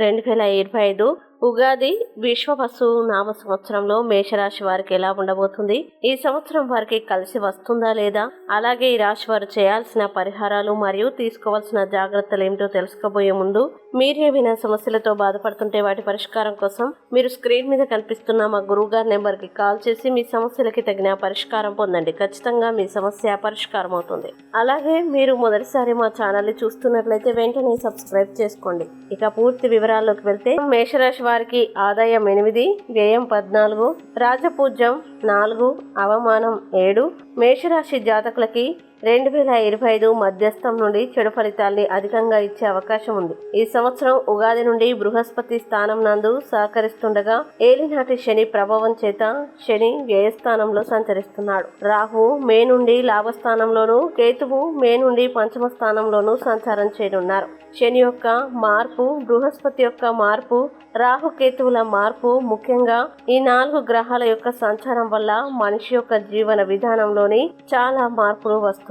రెండు వేల ఇరవై ఐదు ఉగాది విశ్వవసు నామ సంవత్సరంలో మేషరాశి వారికి ఎలా ఉండబోతుంది? ఈ సంవత్సరం వారికి కలిసి వస్తుందా లేదా? అలాగే ఈ రాశి వారు చేయాల్సిన పరిహారాలు మరియు తీసుకోవాల్సిన జాగ్రత్తలు ఏమిటో తెలుసుకోబోయే ముందు మీరు ఏమైనా సమస్యలతో బాధపడుతుంటే వాటి పరిష్కారం కోసం మీరు స్క్రీన్ మీద కనిపిస్తున్న మా గురువుగారి నెంబర్కి కాల్ చేసి మీ సమస్యలకి తగిన పరిష్కారం పొందండి. ఖచ్చితంగా మీ సమస్య పరిష్కారం అవుతుంది. అలాగే మీరు మొదటిసారి మా ఛానల్ని చూస్తున్నట్లయితే వెంటనే సబ్స్క్రైబ్ చేసుకోండి. ఇక పూర్తి వివరాల్లోకి వెళ్తే మేషరాశి వారికి ఆదాయం ఎనిమిది వ్యయం పద్నాలుగు రాజపూజ్యం నాలుగు అవమానం ఏడు. మేషరాశి జాతకులకి రెండు వేల ఇరవై ఐదు మధ్యస్థం నుండి చెడు ఫలితాల్ని అధికంగా ఇచ్చే అవకాశం ఉంది. ఈ సంవత్సరం ఉగాది నుండి బృహస్పతి స్థానం నందు సహకరిస్తుండగా ఏలినాటి శని ప్రభావం చేత శని వ్యయస్థానంలో సంచరిస్తున్నాడు. రాహు మే నుండి లాభస్థానంలోను కేతువు మే నుండి పంచమ స్థానంలోనూ సంచారం చేయనున్నారు. శని యొక్క మార్పు బృహస్పతి యొక్క మార్పు రాహు కేతువుల మార్పు ముఖ్యంగా ఈ నాలుగు గ్రహాల యొక్క సంచారం వల్ల మనిషి యొక్క జీవన విధానంలోని చాలా మార్పులు వస్తున్నాయి.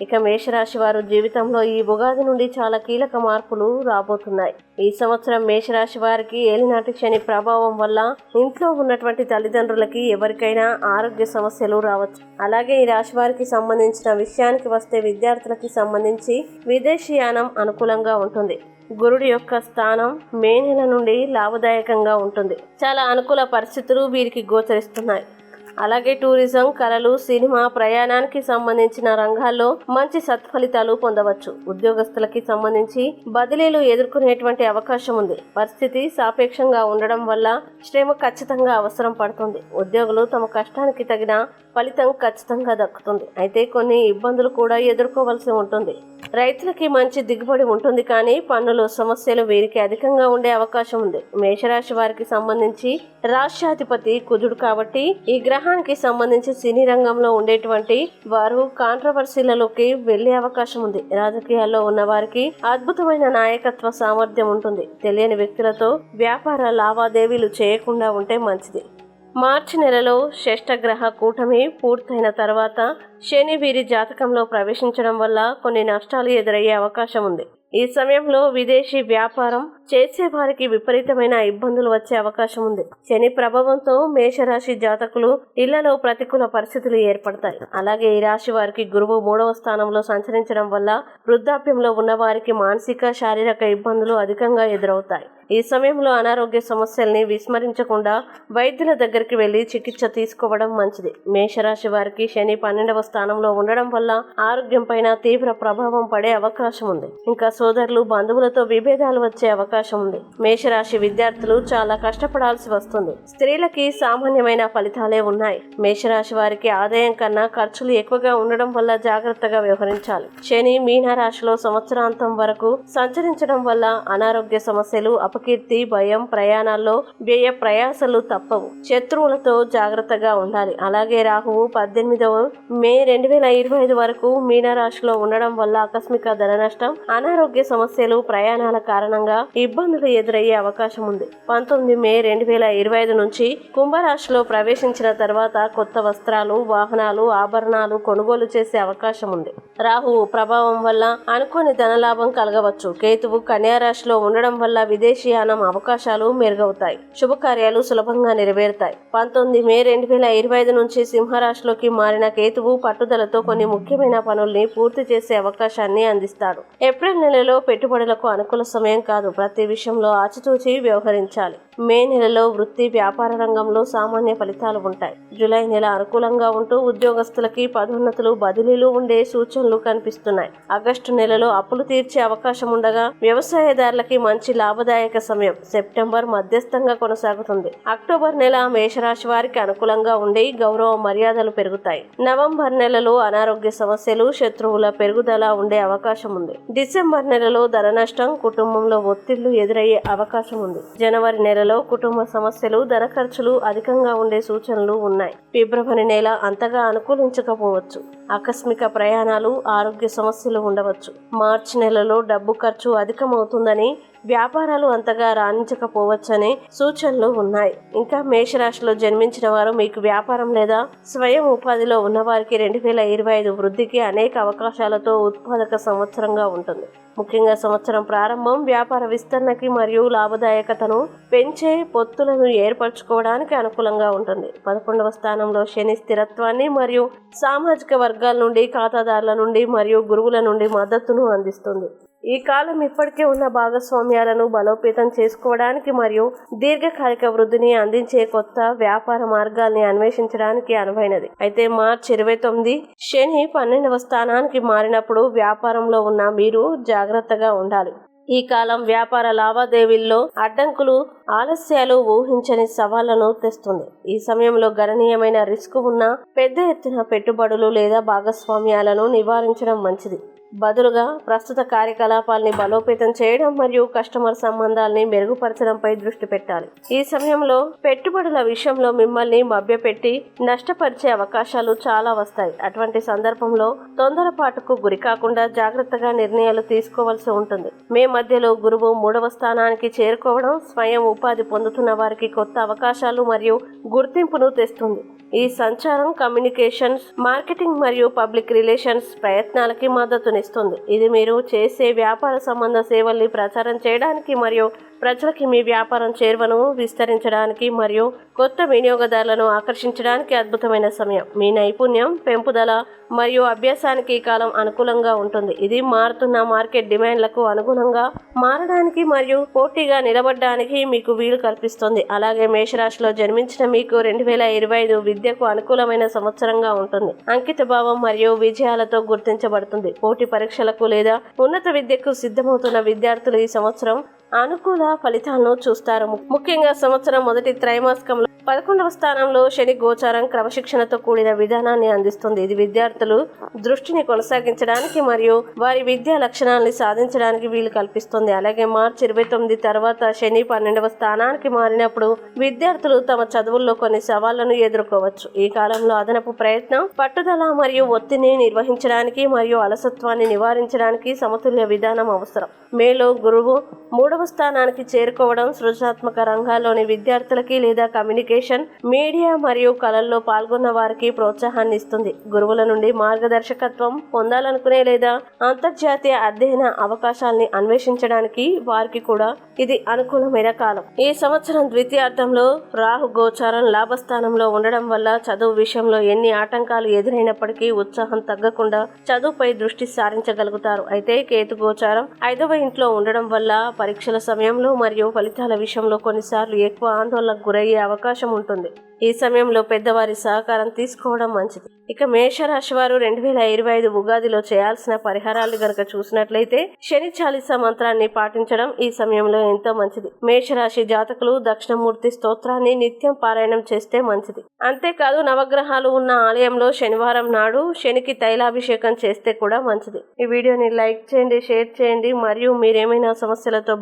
ఇక మేషరాశి వారు జీవితంలో ఈ ఉగాది నుండి చాలా కీలక మార్పులు రాబోతున్నాయి. ఈ సంవత్సరం మేషరాశి వారికి ఏలినాటి శని ప్రభావం వల్ల ఇంట్లో ఉన్నటువంటి తల్లిదండ్రులకి ఎవరికైనా ఆరోగ్య సమస్యలు రావచ్చు. అలాగే ఈ రాశి వారికి సంబంధించిన విషయానికి వస్తే విద్యార్థులకి సంబంధించి విదేశీయానం అనుకూలంగా ఉంటుంది. గురుడి యొక్క స్థానం మే నెల నుండి లాభదాయకంగా ఉంటుంది. చాలా అనుకూల పరిస్థితులు వీరికి గోచరిస్తున్నాయి. అలాగే టూరిజం కళలు సినిమా ప్రయాణానికి సంబంధించిన రంగాల్లో మంచి సత్ఫలితాలు పొందవచ్చు. ఉద్యోగస్తులకి సంబంధించి బదిలీలు ఎదుర్కొనేటువంటి అవకాశం ఉంది. పరిస్థితి సాపేక్షంగా ఉండడం వల్ల శ్రమ ఖచ్చితంగా అవసరం పడుతుంది. ఉద్యోగులు తమ కష్టానికి తగిన ఫలితం ఖచ్చితంగా దక్కుతుంది. అయితే కొన్ని ఇబ్బందులు కూడా ఎదుర్కోవలసి ఉంటుంది. రైతులకి మంచి దిగుబడి ఉంటుంది కానీ పన్నులు సమస్యలు వీరికి అధికంగా ఉండే అవకాశం ఉంది. మేషరాశి వారికి సంబంధించి రాష్ట్రాధిపతి కుజుడు కాబట్టి ఈ గ్రహానికి సంబంధించి సినీ రంగంలో ఉండేటువంటి వారు కాంట్రవర్సీలలోకి వెళ్ళే అవకాశం ఉంది. రాజకీయాల్లో ఉన్న వారికి అద్భుతమైన నాయకత్వ సామర్థ్యం ఉంటుంది. తెలియని వ్యక్తులతో వ్యాపార లావాదేవీలు చేయకుండా ఉంటే మంచిది. మార్చి నెలలో గ్రహ కూటమి పూర్తయిన తర్వాత శని వీరి జాతకంలో ప్రవేశించడం వల్ల కొన్ని నష్టాలు ఎదురయ్యే అవకాశం ఉంది. ఈ సమయంలో విదేశీ వ్యాపారం చేసే వారికి విపరీతమైన ఇబ్బందులు వచ్చే అవకాశం ఉంది. శని ప్రభావంతో మేషరాశి జాతకులు ఇళ్ళలో ప్రతికూల పరిస్థితులు ఏర్పడతాయి. అలాగే ఈ రాశి వారికి గురువు మూడవ స్థానంలో సంచరించడం వల్ల వృద్ధాప్యంలో ఉన్న వారికి మానసిక శారీరక ఇబ్బందులు అధికంగా ఎదురవుతాయి. ఈ సమయంలో అనారోగ్య సమస్యల్ని విస్మరించకుండా వైద్యుల దగ్గరికి వెళ్ళి చికిత్స తీసుకోవడం మంచిది. మేషరాశి వారికి శని పన్నెండవ స్థానంలో ఉండడం వల్ల ఆరోగ్యం పైన తీవ్ర ప్రభావం పడే అవకాశం ఉంది. ఇంకా సోదరులు బంధువులతో విభేదాలు వచ్చే అవకాశం అవకాశం ఉంది. మేషరాశి విద్యార్థులు చాలా కష్టపడాల్సి వస్తుంది. స్త్రీలకి సామాన్యమైన ఫలితాలే ఉన్నాయి. మేషరాశి వారికి ఆదాయం కన్నా ఖర్చులు ఎక్కువగా ఉండడం వల్ల జాగ్రత్తగా వ్యవహరించాలి. శని మీనరాశిలో సంవత్సరాంతం వరకు సంచరించడం వల్ల అనారోగ్య సమస్యలు అపకీర్తి భయం ప్రయాణాల్లో వ్యయ ప్రయాసలు తప్పవు. శత్రువులతో జాగ్రత్తగా ఉండాలి. అలాగే రాహువు పద్దెనిమిదవ మే రెండు వేల ఇరవై ఐదు వరకు మీనరాశిలో ఉండడం వల్ల ఆకస్మిక ధన నష్టం అనారోగ్య సమస్యలు ప్రయాణాల కారణంగా ఇబ్బందులు ఎదురయ్యే అవకాశం ఉంది. పంతొమ్మిది మే రెండు వేల ఇరవై ఐదు నుంచి కుంభరాశిలో ప్రవేశించిన తర్వాత కొత్త వస్త్రాలు వాహనాలు ఆభరణాలు కొనుగోలు చేసే అవకాశం ఉంది. రాహువు ప్రభావం వల్ల అనుకోని ధనలాభం కలగవచ్చు. కేతువు కన్యారాశిలో ఉండడం వల్ల విదేశీయానం అవకాశాలు మెరుగవుతాయి. శుభకార్యాలు సులభంగా నెరవేరుతాయి. పంతొమ్మిది మే రెండు వేల ఇరవై ఐదు నుంచి సింహరాశిలోకి మారిన కేతువు పట్టుదలతో కొన్ని ముఖ్యమైన పనుల్ని పూర్తి చేసే అవకాశాన్ని అందిస్తాడు. ఏప్రిల్ నెలలో పెట్టుబడులకు అనుకూల సమయం కాదు. ప్రతి విషయంలో ఆచితూచి వ్యవహరించాలి. మే నెలలో వృత్తి వ్యాపార రంగంలో సామాన్య ఫలితాలు ఉంటాయి. జూలై నెల అనుకూలంగా ఉంటూ ఉద్యోగస్తులకి పదోన్నతులు బదిలీలు ఉండే సూచనలు కనిపిస్తున్నాయి. ఆగస్టు నెలలో అప్పులు తీర్చే అవకాశం ఉండగా వ్యవసాయదారులకి మంచి లాభదాయక సమయం సెప్టెంబర్ మధ్యస్థంగా కొనసాగుతుంది. అక్టోబర్ నెల మేషరాశి వారికి అనుకూలంగా ఉండి గౌరవ మర్యాదలు పెరుగుతాయి. నవంబర్ నెలలో అనారోగ్య సమస్యలు శత్రువుల పెరుగుదల ఉండే అవకాశం ఉంది. డిసెంబర్ నెలలో ధన నష్టం కుటుంబంలో ఒత్తిళ్ళు ఎదురయ్యే అవకాశం ఉంది. జనవరి నెల నెలలో కుటుంబ సమస్యలు ధర ఖర్చులు అధికంగా ఉండే సూచనలు ఉన్నాయి. ఫిబ్రవరి నెల అంతగా అనుకూలించకపోవచ్చు. ఆకస్మిక ప్రయాణాలు ఆరోగ్య సమస్యలు ఉండవచ్చు. మార్చి నెలలో డబ్బు ఖర్చు అధికమవుతుందని వ్యాపారాలు అంతగా రాణించకపోవచ్చని సూచనలు ఉన్నాయి. ఇంకా మేషరాశిలో జన్మించిన వారు మీకు వ్యాపారం లేదా స్వయం ఉపాధిలో ఉన్నవారికి రెండు వేల ఇరవై ఐదు వృద్ధికి అనేక అవకాశాలతో ఉత్పాదక సంవత్సరంగా ఉంటుంది. ముఖ్యంగా సంవత్సరం ప్రారంభం వ్యాపార విస్తరణకి మరియు లాభదాయకతను పెంచే పొత్తులను ఏర్పరచుకోవడానికి అనుకూలంగా ఉంటుంది. పదకొండవ స్థానంలో శని స్థిరత్వాన్ని మరియు సామాజిక వర్గాల నుండి ఖాతాదారుల నుండి మరియు గురువుల నుండి మద్దతును అందిస్తుంది. ఈ కాలం ఇప్పటికే ఉన్న భాగస్వామ్యాలను బలోపేతం చేసుకోవడానికి మరియు దీర్ఘకాలిక వృద్ధిని అందించే కొత్త వ్యాపార మార్గాల్ని అన్వేషించడానికి అనువైనది. అయితే మార్చి ఇరవై తొమ్మిది శని పన్నెండవ స్థానానికి మారినప్పుడు వ్యాపారంలో ఉన్న మీరు జాగ్రత్తగా ఉండాలి. ఈ కాలం వ్యాపార లావాదేవీల్లో అడ్డంకులు ఆలస్యాలు ఊహించని సవాళ్ళను తెస్తుంది. ఈ సమయంలో గణనీయమైన రిస్క్ ఉన్న పెద్ద ఎత్తున పెట్టుబడులు లేదా భాగస్వామ్యాలను నివారించడం మంచిది. బదులుగా ప్రస్తుత కార్యకలాపాల్ని బలోపేతం చేయడం మరియు కస్టమర్ సంబంధాల్ని మెరుగుపరచడంపై దృష్టి పెట్టాలి. ఈ సమయంలో పెట్టుబడుల విషయంలో మిమ్మల్ని మభ్యపెట్టి నష్టపరిచే అవకాశాలు చాలా వస్తాయి. అటువంటి సందర్భంలో తొందరపాటుకు గురి కాకుండా జాగ్రత్తగా నిర్ణయాలు తీసుకోవాల్సి ఉంటుంది. మే మధ్యలో గురువు మూడవ స్థానానికి చేరుకోవడం స్వయం ఉపాధి పొందుతున్న వారికి కొత్త అవకాశాలు మరియు గుర్తింపును తెస్తుంది. ఈ సంచారం కమ్యూనికేషన్స్ మార్కెటింగ్ మరియు పబ్లిక్ రిలేషన్స్ ప్రయత్నాలకి మద్దతునిస్తుంది. ఇది మీరు చేసే వ్యాపార సంబంధ సేవల్ని ప్రచారం చేయడానికి మరియు ప్రజలకి మీ వ్యాపారం చేరువను విస్తరించడానికి మరియు కొత్త వినియోగదారులను ఆకర్షించడానికి అద్భుతమైన సమయం. మీ నైపుణ్యం పెంపుదల మరియు అభ్యాసానికి ఈ కాలం అనుకూలంగా ఉంటుంది. ఇది మారుతున్న మార్కెట్ డిమాండ్లకు అనుగుణంగా మారడానికి మరియు పోటీగా నిలబడడానికి మీకు వీలు కల్పిస్తుంది. అలాగే మేషరాశిలో జన్మించిన మీకు రెండు వేల ఇరవై ఐదు విద్యకు అనుకూలమైన సంవత్సరంగా ఉంటుంది. అంకిత భావం మరియు విజయాలతో గుర్తించబడుతుంది. పోటీ పరీక్షలకు లేదా ఉన్నత విద్యకు సిద్ధమవుతున్న విద్యార్థులు ఈ సంవత్సరం అనుకూల ఫలితాలను చూస్తారు. ముఖ్యంగా సంవత్సరం మొదటి త్రైమాసికంలో పదకొండవ స్థానంలో శని గోచారం క్రమశిక్షణతో కూడిన విధానాన్ని అందిస్తుంది. ఇది విద్యార్థులు దృష్టిని కొనసాగించడానికి మరియు వారి విద్యా లక్షణాలని సాధించడానికి వీలు కల్పిస్తుంది. అలాగే మార్చి ఇరవై తొమ్మిది తర్వాత శని పన్నెండవ స్థానానికి మారినప్పుడు విద్యార్థులు తమ చదువుల్లో కొన్ని సవాళ్ళను ఎదుర్కోవచ్చు. ఈ కాలంలో అదనపు ప్రయత్నం పట్టుదల మరియు ఒత్తిడిని నిర్వహించడానికి మరియు అలసత్వాన్ని నివారించడానికి సమతుల్య విధానం అవసరం. మేలో గురువు మూడవ స్థానానికి చేరుకోవడం సృజనాత్మక రంగాల్లోని విద్యార్థులకి లేదా కమ్యూనికేషన్ మీడియా మరియు కళల్లో పాల్గొన్న వారికి ప్రోత్సాహాన్ని ఇస్తుంది. గురువుల నుండి మార్గదర్శకత్వం పొందాలనుకునే లేదా అంతర్జాతీయ అధ్యయన అవకాశాలని అన్వేషించడానికి వారికి కూడా ఇది అనుకూలమైన కాలం. ఈ సంవత్సరం ద్వితీయార్థంలో రాహు గోచారం లాభస్థానంలో ఉండడం వల్ల చదువు విషయంలో ఎన్ని ఆటంకాలు ఎదురైనప్పటికీ ఉత్సాహం తగ్గకుండా చదువుపై దృష్టి సారించగలుగుతారు. అయితే కేతు గోచారం ఐదవ ఇంట్లో ఉండడం వల్ల పరీక్ష సమయంలో మరియు ఫలితాల విషయంలో కొన్నిసార్లు ఎక్కువ ఆందోళనకు గురయ్యే అవకాశం ఉంటుంది. ఈ సమయంలో పెద్దవారి సహకారం తీసుకోవడం మంచిది. ఇక మేషరాశి వారు రెండు వేల ఇరవై ఐదు ఉగాదిలో చేయాల్సిన పరిహారాలు గనక చూసినట్లయితే శని చాలీస మంత్రాన్ని పాటించడం ఈ సమయంలో ఎంతో మంచిది. మేషరాశి జాతకులు దక్షిణమూర్తి స్తోత్రాన్ని నిత్యం పారాయణం చేస్తే మంచిది. అంతేకాదు నవగ్రహాలు ఉన్న ఆలయంలో శనివారం నాడు శనికి తైలాభిషేకం చేస్తే కూడా మంచిది. ఈ వీడియోని లైక్ చేయండి షేర్ చేయండి మరియు మీరేమైనా సమస్యలతో